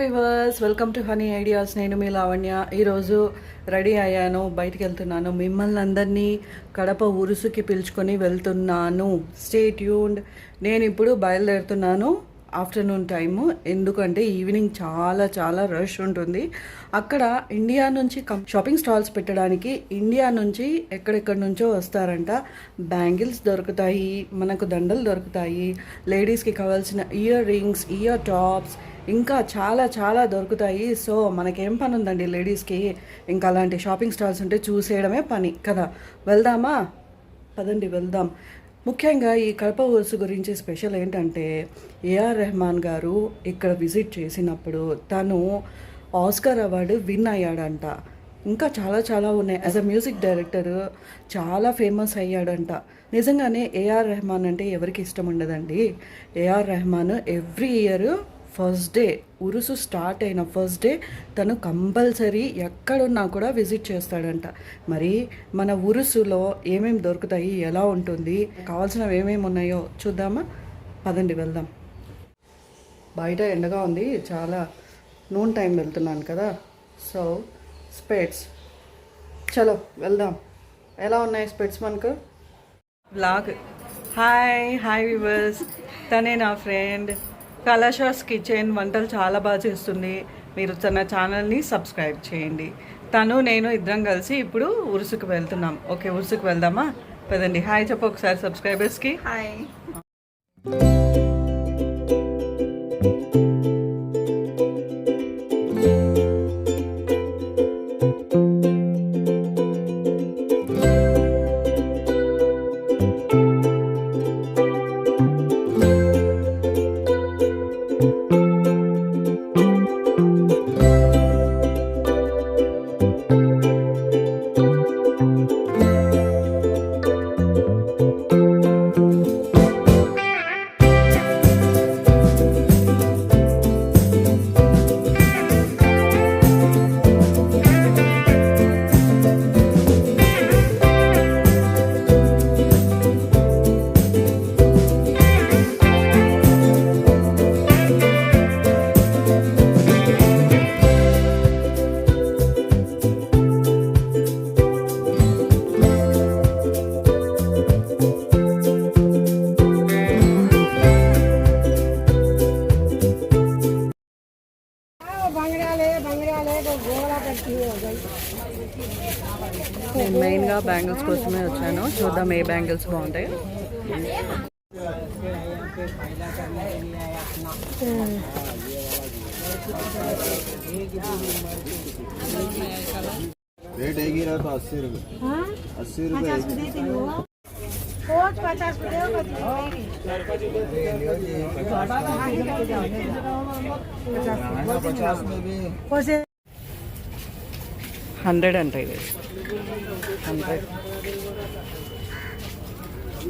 Viewers welcome to honey ideas నేను మీ లావణ్య. ఈరోజు రెడీ అయ్యాను బయటికి వెళ్తున్నాను. మిమ్మల్ని అందరినీ కడప ఉరుసుకి పిలుచుకొని వెళ్తున్నాను. స్టే ట్యూన్డ్ నేను ఇప్పుడు బయలుదేరుతున్నాను ఆఫ్టర్నూన్ టైము. ఎందుకంటే ఈవినింగ్ చాలా చాలా రష్ ఉంటుంది. అక్కడ ఇండియా నుంచి కం షాపింగ్ స్టాల్స్ పెట్టడానికి ఇండియా నుంచి ఎక్కడెక్కడి నుంచో వస్తారంట. బ్యాంగిల్స్ దొరుకుతాయి మనకు దండలు దొరుకుతాయి. లేడీస్కి కావాల్సిన ఇయర్ రింగ్స్ ఇయర్ టాప్స్ ఇంకా చాలా చాలా దొరుకుతాయి. సో మనకేం పని ఉందండి లేడీస్కి? ఇంకా అలాంటి షాపింగ్ స్టాల్స్ ఉంటే చూసేయడమే పని. కదా? వెళ్దామా? పదండి వెళ్దాం. ముఖ్యంగా ఈ కడప ఉరుసు గురించి స్పెషల్ ఏంటంటే ఏఆర్ రెహమాన్ గారు ఇక్కడ విజిట్ చేసినప్పుడు తను ఆస్కార్ అవార్డు విన్ అయ్యాడంట. ఇంకా చాలా చాలా ఉన్నాయి. యాజ్ అ మ్యూజిక్ డైరెక్టర్ చాలా ఫేమస్ అయ్యాడంట. నిజంగానే ఏఆర్ రెహమాన్ అంటే ఎవరికి ఇష్టం ఉండదండి? A R Rahman every year first day Urs start అయిన ఫస్ట్ డే తను కంపల్సరీ ఎక్కడున్నా కూడా విజిట్ చేస్తాడంట. మరి మన ఉరుసులో ఏమేమి దొరుకుతాయి ఎలా ఉంటుంది కావాల్సినవి ఏమేమి ఉన్నాయో చూద్దామా? పదండి వెళ్దాం. బయట ఎండగా ఉంది చాలా నూన్ టైం వెళ్తున్నాను కదా. సో స్పెట్స్. చలో వెళ్దాం. ఎలా ఉన్నాయి స్పెట్స్ మనకు? బ్లాగ్. హాయ్ హాయ్ వివర్స్ తనే నా ఫ్రెండ్. కలాషాస్ కిచెన్ వంటలు చాలా బాగా చేస్తుంది. మీరు తన ఛానల్ని సబ్స్క్రైబ్ చేయండి. తను నేను ఇద్దరం కలిసి ఇప్పుడు ఉరుసుకు వెళ్తున్నాం. ఓకే ఉరుసుకు వెళ్దామా? పదండి. హాయ్ చెప్పు ఒకసారి సబ్స్క్రైబర్స్కి. హాయ్. చూద్దాం ఏ బ్యాంగిల్స్ బాగుంటాయి रेट एक ही रहा तो अस्सी रुपये अस्सी रुपये रोज पचास रुपये पचास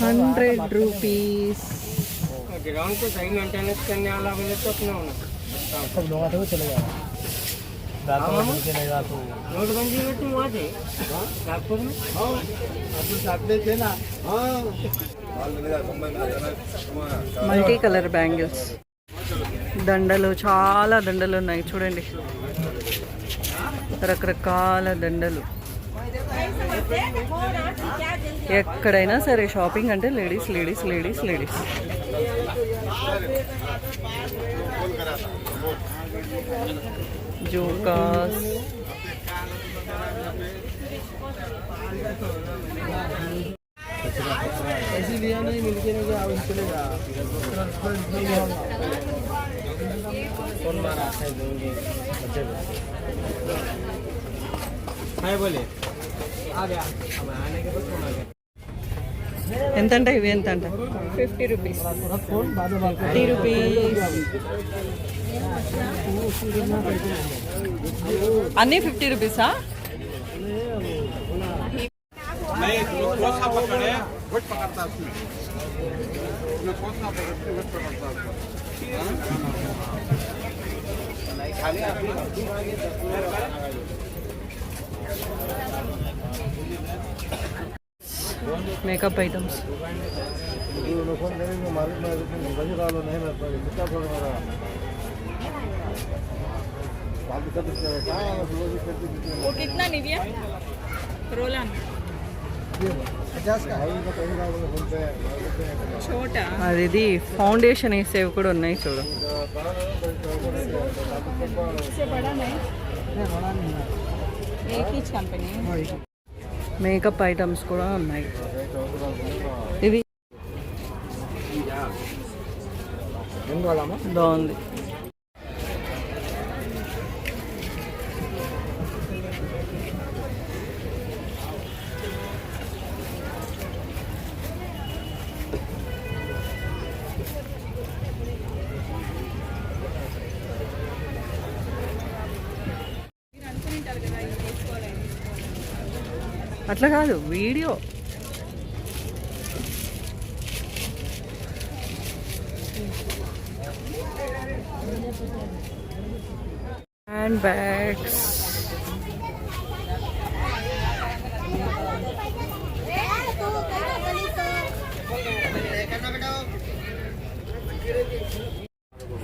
హండ్రెడ్ రూపీస్ ग्राउंड को सही मेंटेनेंस करने वाला मिले तो अपना होना सब लोग आते हुए चले जाओ रात में नीचे नहीं रहा तो नोटबंदी में तुम वहाँ थे नागपुर में थे ना మల్టీ కలర్ బ్యాంగిల్స్ దండలు చాలా దండలు ఉన్నాయి చూడండి రకరకాల దండలు ఎక్కడైనా సరే షాపింగ్ అంటే లేడీస్ లేడీస్ లేడీస్ లేడీస్ జోకాస్ ऐसी लिया नहीं मिलके नहीं गया अब चलेगा कौन मारा है दूंगी बच्चे को है बोले ఎంత అంటే ఇవి? ఎంత అంట ఫిఫ్టీ రూపీస్. Fifty rupees. అన్నీ ఫిఫ్టీ రూపీసా? మేకప్ ఐటమ్స్ फोन करेंगे मार्केट में बजे डालो नहीं मैं कितना फोन मेरा बाकी सब क्या सुबह से करते वो कितना निविया रोलन पचास का है तो कहीं डालो फोन पे छोटा అది ఇది ఫౌండేషన్ వేసేవి కూడా ఉన్నాయి చూడు మేకప్ ఐటమ్స్ కూడా ఉన్నాయి. ఇది బాగుంది. అట్లా కాదు వీడియో. హ్యాండ్ బ్యాగ్స్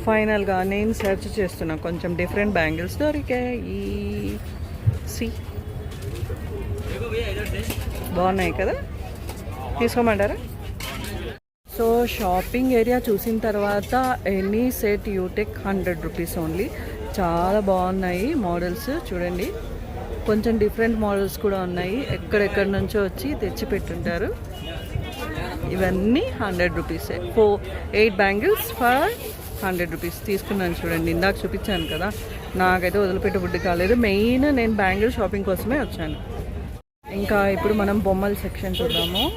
ఫైనల్గా నేను సెర్చ్ చేస్తున్నా కొంచెం డిఫరెంట్ బ్యాంగిల్స్ దొరికాయి. సి బాగున్నాయి కదా? తీసుకోమంటారా? సో షాపింగ్ ఏరియా చూసిన తర్వాత any set you take hundred rupees only. చాలా బాగున్నాయి మోడల్స్ చూడండి. కొంచెం డిఫరెంట్ మోడల్స్ కూడా ఉన్నాయి. ఎక్కడెక్కడి నుంచో వచ్చి తెచ్చి పెట్టుంటారు. ఇవన్నీ హండ్రెడ్ రూపీసే. Four eight bangles for hundred rupees తీసుకున్నాను చూడండి. ఇందాక చూపించాను కదా. నాకైతే వదిలిపెట్టే బుద్ధి కాలేదు. మెయిన్ నేను బ్యాంగిల్ షాపింగ్ కోసమే వచ్చాను. ఇంకా ఇప్పుడు మనం బొమ్మల సెక్షన్ చూద్దాము.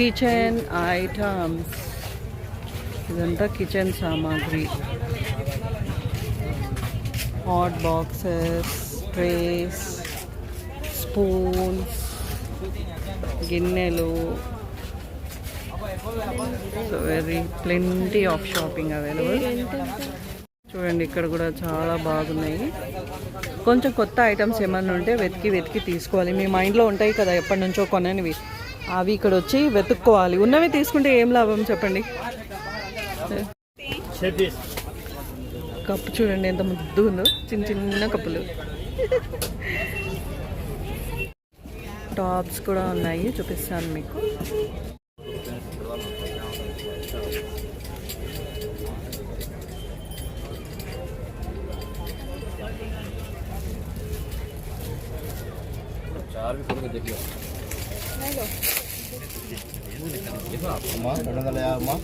కిచెన్ ఐటమ్స్ ఇదంతా కిచెన్ సామాగ్రి. హాట్ బాక్సెస్ ట్రేస్ స్పూన్స్ గిన్నెలు. So very plenty of shopping available చూడండి ఇక్కడ కూడా చాలా బాగున్నాయి. కొంచెం కొత్త ఐటమ్స్ ఏమన్నా ఉంటే వెతికి వెతికి తీసుకోవాలి. మీ మైండ్లో ఉంటాయి కదా ఎప్పటి నుంచో కొననివి. అవి ఇక్కడ వచ్చి వెతుక్కోవాలి. ఉన్నవి తీసుకుంటే ఏం లాభం చెప్పండి? కప్పు చూడండి ఎంత ముద్దు ఉందో. చిన్న చిన్న కప్పులు. టాప్స్ కూడా ఉన్నాయి చూపిస్తాను మీకు. అమ్మా రెండు వందల యాభై అమ్మా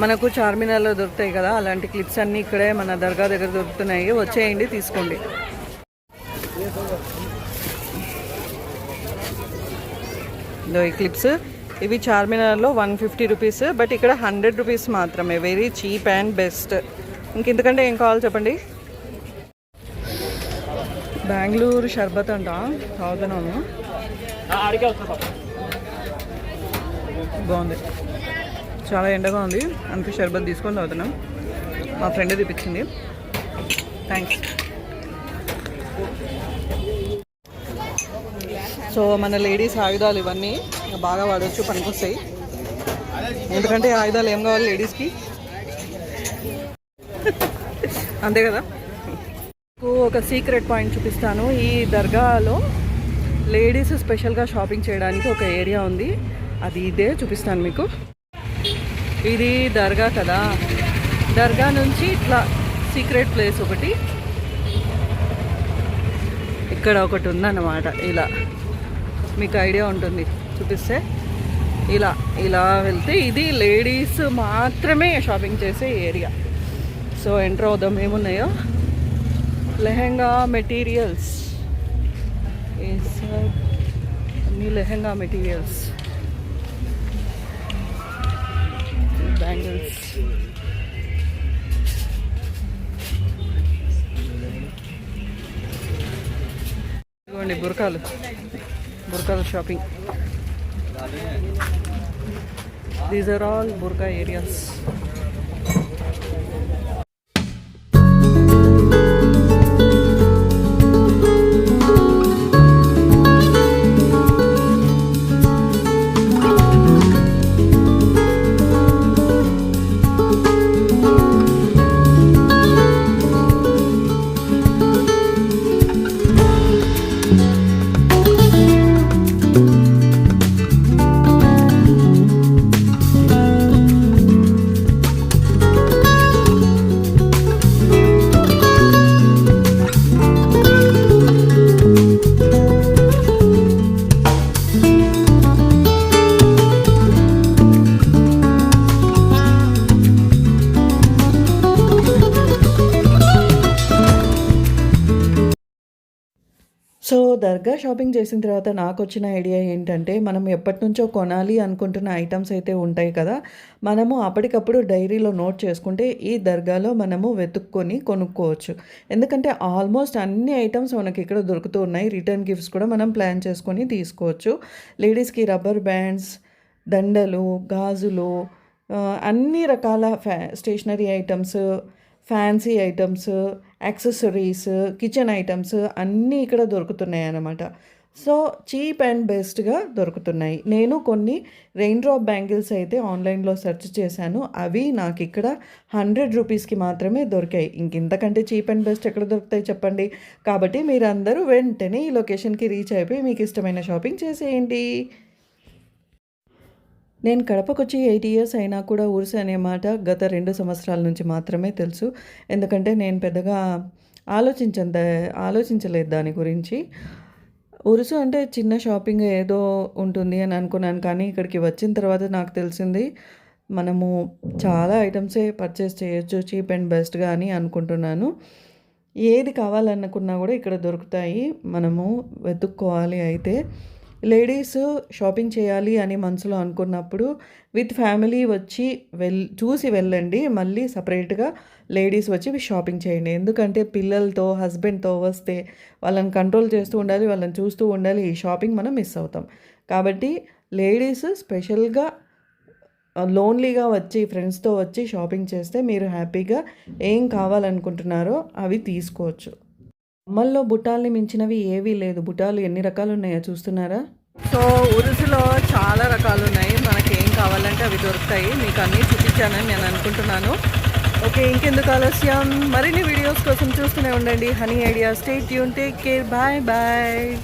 మనకు చార్మినార్లో దొరుకుతాయి కదా అలాంటి క్లిప్స్ అన్నీ ఇక్కడే మన దర్గా దగ్గర దొరుకుతున్నాయి. వచ్చేయండి తీసుకోండి. ఇదో ఈ క్లిప్స్. ఇవి చార్మినార్లో వన్ ఫిఫ్టీ రూపీస్ బట్ ఇక్కడ హండ్రెడ్ రూపీస్ మాత్రమే. Very cheap and best. ఇంకెందుకంటే ఏం కావాలి చెప్పండి? బెంగళూరు షర్బత్ అంట. తాగుతున్నాను. బాగుంది. చాలా ఎండగా ఉంది. అందుకే షర్బత్ తీసుకొని తాగుతున్నాం. మా ఫ్రెండ్ తెప్పించింది. థ్యాంక్స్ సో మన లేడీస్ ఆయుధాలు ఇవన్నీ బాగా వాడవచ్చు పనికొస్తాయి. ఎందుకంటే ఆయుధాలు ఏం కావాలి లేడీస్కి? అంతే కదా? మీకు ఒక సీక్రెట్ పాయింట్ చూపిస్తాను. ఈ దర్గాలో లేడీస్ స్పెషల్గా షాపింగ్ చేయడానికి ఒక ఏరియా ఉంది. అది ఇదే చూపిస్తాను మీకు. ఇది దర్గా కదా? దర్గా నుంచి ఇట్లా సీక్రెట్ ప్లేస్ ఒకటి. ఇక్కడ ఒకటి ఉందన్నమాట ఇలా. మీకు ఐడియా ఉంటుంది. చూపిస్తే ఇలా ఇలా వెళ్తే ఇది లేడీస్ మాత్రమే షాపింగ్ చేసే ఏరియా. సో ఎంటర్ అవుదాం. ఏమున్నాయో? లెహెంగా మెటీరియల్స్. అన్ని లెహెంగా మెటీరియల్స్. బ్యాంగిల్స్. ఇదిగోండి బురకాలు. బురకాల shopping these are all burqa areas so dargah shopping చేసిన తర్వాత నాకు వచ్చిన ఐడియా ఏంటంటే మనం ఎప్పటి నుంచో కొనాలి అనుకుంటున్న ఐటమ్స్ అయితే ఉంటాయి కదా మనము అప్పటికప్పుడు డైరీలో నోట్ చేసుకుంటే ఈ దర్గాలో మనము వెతుక్కొని కొనుక్కోవచ్చు. ఎందుకంటే ఆల్మోస్ట్ అన్ని ఐటమ్స్ మనకి ఇక్కడ దొరుకుతూ ఉన్నాయి. రిటర్న్ గిఫ్ట్స్ కూడా మనం ప్లాన్ చేసుకొని తీసుకోవచ్చు. లేడీస్కి రబ్బర్ బ్యాండ్స్ దండలు గాజులు అన్ని రకాల ఫ్యా stationery items fancy items accessories kitchen items అన్నీ ఇక్కడ దొరుకుతున్నాయి అన్నమాట సో చీప్ అండ్ బెస్ట్గా దొరుకుతున్నాయి. నేను కొన్ని రెయిన్ డ్రాప్ బ్యాంగిల్స్ అయితే ఆన్లైన్లో సెర్చ్ చేశాను. అవి నాకు ఇక్కడ హండ్రెడ్ రూపీస్కి మాత్రమే దొరికాయి. ఇంక ఇంతకంటే చీప్ అండ్ బెస్ట్ ఎక్కడ దొరుకుతాయి చెప్పండి? కాబట్టి మీరందరూ వెంటనే ఈ లొకేషన్కి రీచ్ అయిపోయి మీకు ఇష్టమైన షాపింగ్ చేసేయండి. నేను కడపకొచ్చి ఎయిట్ ఇయర్స్ అయినా కూడా ఊరుసు అనే మాట గత రెండు సంవత్సరాల నుంచి మాత్రమే తెలుసు. ఎందుకంటే నేను పెద్దగా ఆలోచించంత ఆలోచించలేదు దాని గురించి. ఉరుసు అంటే చిన్న షాపింగ్ ఏదో ఉంటుంది అని అనుకున్నాను కానీ ఇక్కడికి వచ్చిన తర్వాత నాకు తెలిసింది మనము చాలా ఐటమ్సే పర్చేస్ చేయొచ్చు చీప్ అండ్ బెస్ట్గా అని అనుకుంటున్నాను. ఏది కావాలనుకున్నా కూడా ఇక్కడ దొరుకుతాయి. మనము వెతుక్కోవాలి అయితే లేడీస్ షాపింగ్ చేయాలి అని మనసులో అనుకున్నప్పుడు విత్ ఫ్యామిలీ వచ్చి వెల్ చూసి వెళ్ళండి మళ్ళీ సపరేట్గా లేడీస్ వచ్చి షాపింగ్ చేయండి. ఎందుకంటే పిల్లలతో హస్బెండ్తో వస్తే వాళ్ళని కంట్రోల్ చేస్తూ ఉండాలి వాళ్ళని చూస్తూ ఉండాలి ఈ షాపింగ్ మనం మిస్ అవుతాం. కాబట్టి లేడీస్ స్పెషల్గా లోన్లీగా వచ్చి ఫ్రెండ్స్తో వచ్చి షాపింగ్ చేస్తే మీరు హ్యాపీగా ఏం కావాలనుకుంటున్నారో అవి తీసుకోవచ్చు. అమ్మల్లో బుట్టాల్ని మించినవి ఏవీ లేదు. బుట్టాలు ఎన్ని రకాలు ఉన్నాయో చూస్తున్నారా? సో ఉరుసులో చాలా రకాలు ఉన్నాయి మనకి ఏం కావాలంటే అవి దొరుకుతాయి. మీకు అన్నీ చూపించానని నేను అనుకుంటున్నాను. ఓకే ఇంకెందుకు ఆలస్యం? మరిన్ని వీడియోస్ కోసం చూస్తూనే ఉండండి. Honey idea. Stay tuned take care. Bye bye.